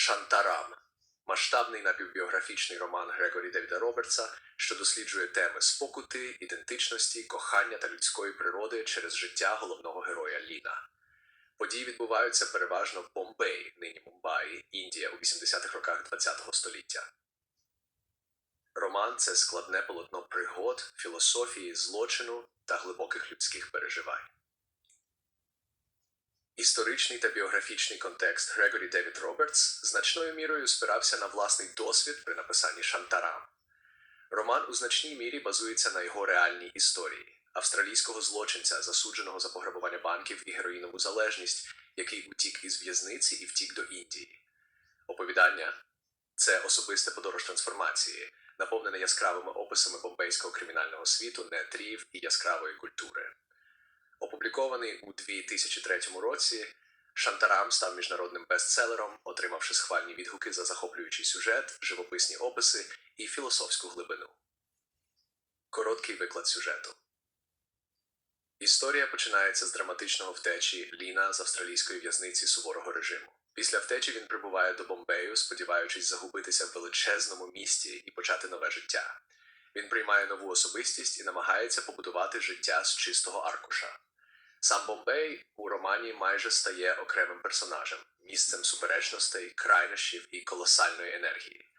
Шантарам масштабний напівбіографічний роман Грегорі Девіда Робертса, що досліджує теми спокути, ідентичності, кохання та людської природи через життя головного героя Ліна. Події відбуваються переважно в Бомбеї, нині Мумбаї, Індія у 80-х роках ХХ століття. Роман це складне полотно пригод, філософії, злочину та глибоких людських переживань. Історичний та біографічний контекст Грегорі Девід Робертс значною мірою спирався на власний досвід при написанні Шантарам. Роман у значній мірі базується на його реальній історії австралійського злочинця, засудженого за пограбування банків і героїнову залежність, який утік із в'язниці і втік до Індії. Оповідання це особиста подорож трансформації, наповнене яскравими описами бомбейського кримінального світу, нетрів і яскравої культури. Опублікований у 2003 році, Шантарам став міжнародним бестселером, отримавши схвальні відгуки за захоплюючий сюжет, живописні описи і філософську глибину. Короткий виклад сюжету. Історія починається з драматичного втечі Ліна з австралійської в'язниці суворого режиму. Після втечі він прибуває до Бомбею, сподіваючись загубитися в величезному місті і почати нове життя. Він приймає нову особистість і намагається побудувати життя з чистого аркуша. Сам Бомбей у романі майже стає окремим персонажем, місцем суперечностей, крайнощів і колосальної енергії.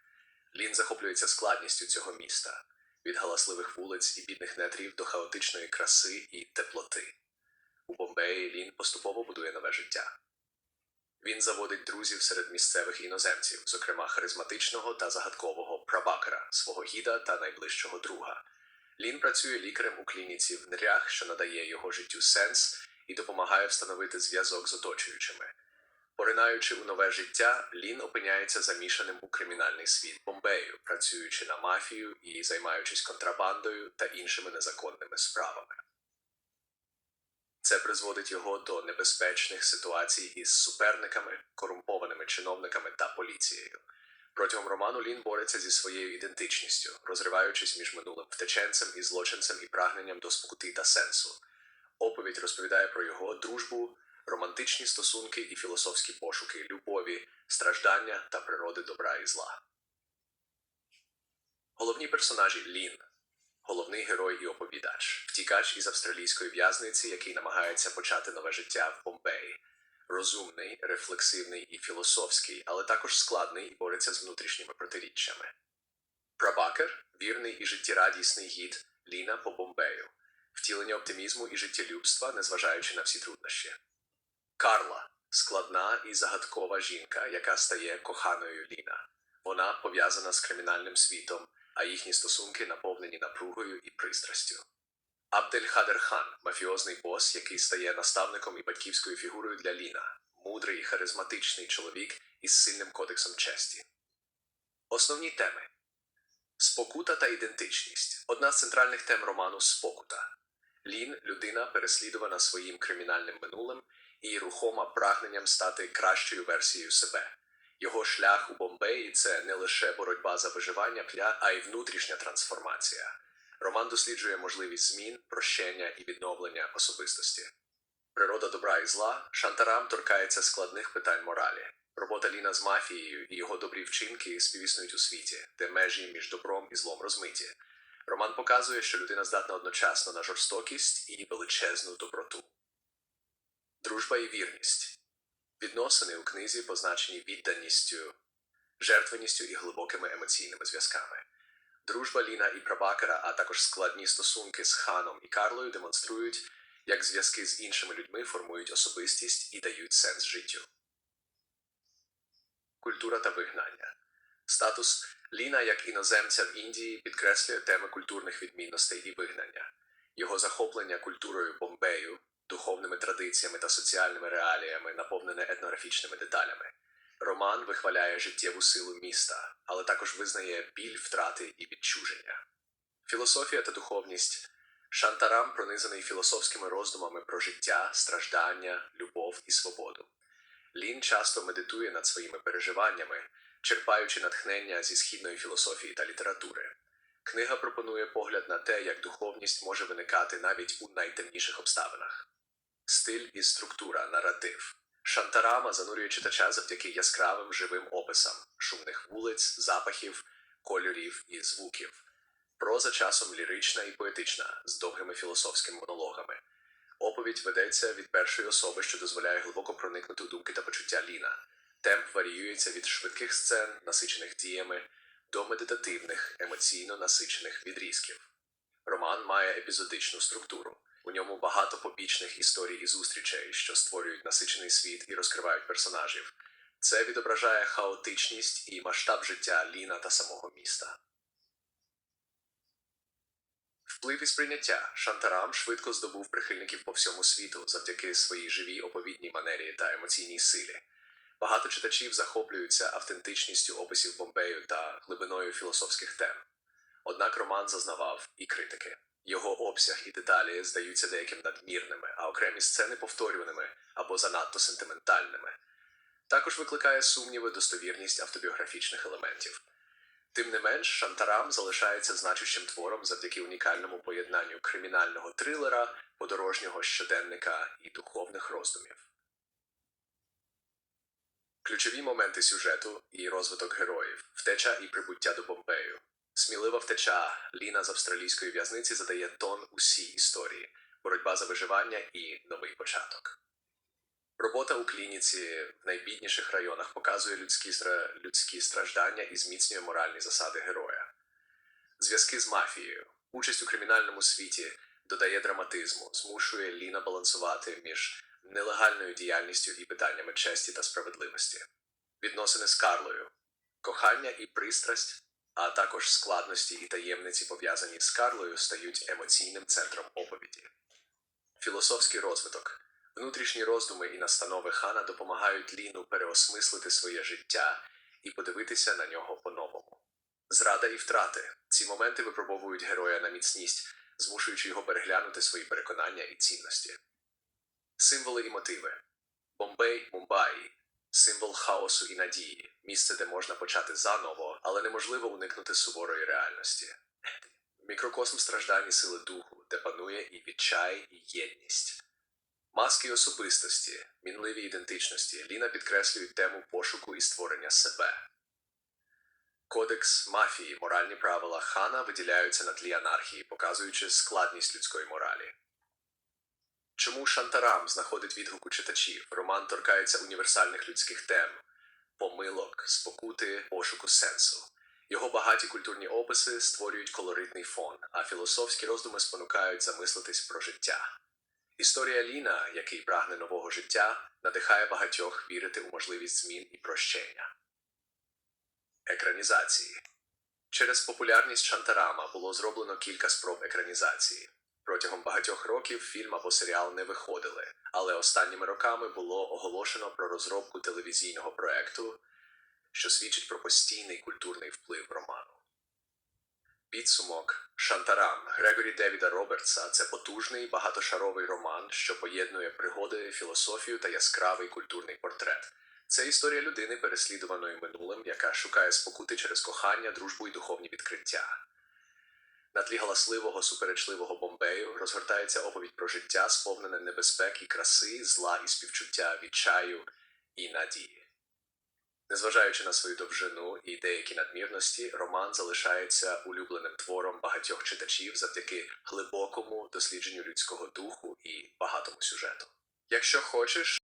Лін захоплюється складністю цього міста від галасливих вулиць і бідних нетрів до хаотичної краси і теплоти. У Бомбеї Лін поступово будує нове життя. Він заводить друзів серед місцевих іноземців, зокрема харизматичного та загадкового прабакера, свого гіда та найближчого друга. Лін працює лікарем у клініці в нрях, що надає його життю сенс і допомагає встановити зв'язок з оточуючими. Поринаючи у нове життя, Лін опиняється замішаним у кримінальний світ Бомбею, працюючи на мафію і займаючись контрабандою та іншими незаконними справами. Це призводить його до небезпечних ситуацій із суперниками, корумпованими чиновниками та поліцією. Протягом роману Лін бореться зі своєю ідентичністю, розриваючись між минулим втеченцем і злочинцем і прагненням до спокути та сенсу. Оповідь розповідає про його дружбу, романтичні стосунки і філософські пошуки любові, страждання та природи добра і зла. Головні персонажі Лін, головний герой і оповідач, втікач із австралійської в'язниці, який намагається почати нове життя в Бомбеї розумний, рефлексивний і філософський, але також складний і бореться з внутрішніми протиріччями. Прабакер вірний і життєрадісний гід Ліна по Бомбею, втілення оптимізму і життєлюбства, незважаючи на всі труднощі. Карла складна і загадкова жінка, яка стає коханою Ліна. Вона пов'язана з кримінальним світом, а їхні стосунки наповнені напругою і пристрастю. Абдельхадер хан мафіозний бос, який стає наставником і батьківською фігурою для Ліна, мудрий і харизматичний чоловік із сильним кодексом честі. Основні теми Спокута та ідентичність одна з центральних тем роману Спокута. Лін людина, переслідувана своїм кримінальним минулим і рухома прагненням стати кращою версією себе. Його шлях у Бомбеї це не лише боротьба за виживання, а й внутрішня трансформація. Роман досліджує можливість змін, прощення і відновлення особистості. Природа добра і зла Шантарам торкається складних питань моралі. Робота Ліна з мафією і його добрі вчинки співіснують у світі, де межі між добром і злом розмиті. Роман показує, що людина здатна одночасно на жорстокість і величезну доброту. Дружба і вірність відносини у книзі позначені відданістю, жертвеністю і глибокими емоційними зв'язками. Дружба Ліна і Прабакера, а також складні стосунки з ханом і Карлою демонструють, як зв'язки з іншими людьми формують особистість і дають сенс життю. Культура та вигнання. Статус Ліна як іноземця в Індії підкреслює теми культурних відмінностей і вигнання, його захоплення культурою Бомбею, духовними традиціями та соціальними реаліями, наповнене етнографічними деталями. Роман вихваляє життєву силу міста, але також визнає біль втрати і відчуження. Філософія та духовність Шантарам пронизаний філософськими роздумами про життя, страждання, любов і свободу. Лін часто медитує над своїми переживаннями, черпаючи натхнення зі східної філософії та літератури. Книга пропонує погляд на те, як духовність може виникати навіть у найтемніших обставинах. Стиль і структура наратив. Шантарама занурює читача завдяки яскравим живим описам шумних вулиць, запахів, кольорів і звуків. Проза часом лірична і поетична, з довгими філософськими монологами. Оповідь ведеться від першої особи, що дозволяє глибоко проникнути у думки та почуття Ліна. Темп варіюється від швидких сцен, насичених діями, до медитативних, емоційно насичених відрізків. Роман має епізодичну структуру. Багато побічних історій і зустрічей, що створюють насичений світ і розкривають персонажів. Це відображає хаотичність і масштаб життя Ліна та самого міста. Вплив і сприйняття Шантарам швидко здобув прихильників по всьому світу завдяки своїй живій оповідній манері та емоційній силі. Багато читачів захоплюються автентичністю описів Бомбею та глибиною філософських тем. Однак роман зазнавав і критики. Його обсяг і деталі здаються деяким надмірними, а окремі сцени повторюваними або занадто сентиментальними. Також викликає сумніви достовірність автобіографічних елементів. Тим не менш, Шантарам залишається значущим твором завдяки унікальному поєднанню кримінального трилера, подорожнього щоденника і духовних роздумів. Ключові моменти сюжету і розвиток героїв, втеча і прибуття до Бомбею. Смілива втеча Ліна з австралійської в'язниці задає тон усій історії, боротьба за виживання і новий початок. Робота у клініці в найбідніших районах показує людські, людські страждання і зміцнює моральні засади героя. Зв'язки з мафією, участь у кримінальному світі додає драматизму, змушує Ліна балансувати між нелегальною діяльністю і питаннями честі та справедливості. Відносини з Карлою, кохання і пристрасть, а також складності і таємниці, пов'язані з Карлою, стають емоційним центром оповіді. Філософський розвиток. Внутрішні роздуми і настанови хана допомагають Ліну переосмислити своє життя і подивитися на нього по-новому. Зрада і втрати. Ці моменти випробовують героя на міцність, змушуючи його переглянути свої переконання і цінності. Символи і мотиви. Бомбей, Мумбаї. Символ хаосу і надії, місце, де можна почати заново, але неможливо уникнути суворої реальності. Мікрокосм страждань і сили духу, де панує і відчай, і єдність. Маски особистості, мінливі ідентичності Ліна підкреслюють тему пошуку і створення себе. Кодекс мафії, моральні правила хана виділяються на тлі анархії, показуючи складність людської моралі. Чому Шантарам знаходить відгук у читачів? Роман торкається універсальних людських тем помилок, спокути, пошуку сенсу. Його багаті культурні описи створюють колоритний фон, а філософські роздуми спонукають замислитись про життя. Історія Ліна, який прагне нового життя, надихає багатьох вірити у можливість змін і прощення. Екранізації через популярність Шантарама було зроблено кілька спроб екранізації. Протягом багатьох років фільм або серіал не виходили, але останніми роками було оголошено про розробку телевізійного проекту, що свідчить про постійний культурний вплив роману. Підсумок Шантарам Грегорі Девіда Робертса це потужний багатошаровий роман, що поєднує пригоди, філософію та яскравий культурний портрет. Це історія людини, переслідуваної минулим, яка шукає спокути через кохання, дружбу і духовні відкриття. На тлі галасливого, суперечливого Бомбею розгортається оповідь про життя, сповнене небезпек і краси, зла і співчуття, відчаю і надії. Незважаючи на свою довжину і деякі надмірності, роман залишається улюбленим твором багатьох читачів завдяки глибокому дослідженню людського духу і багатому сюжету. Якщо хочеш,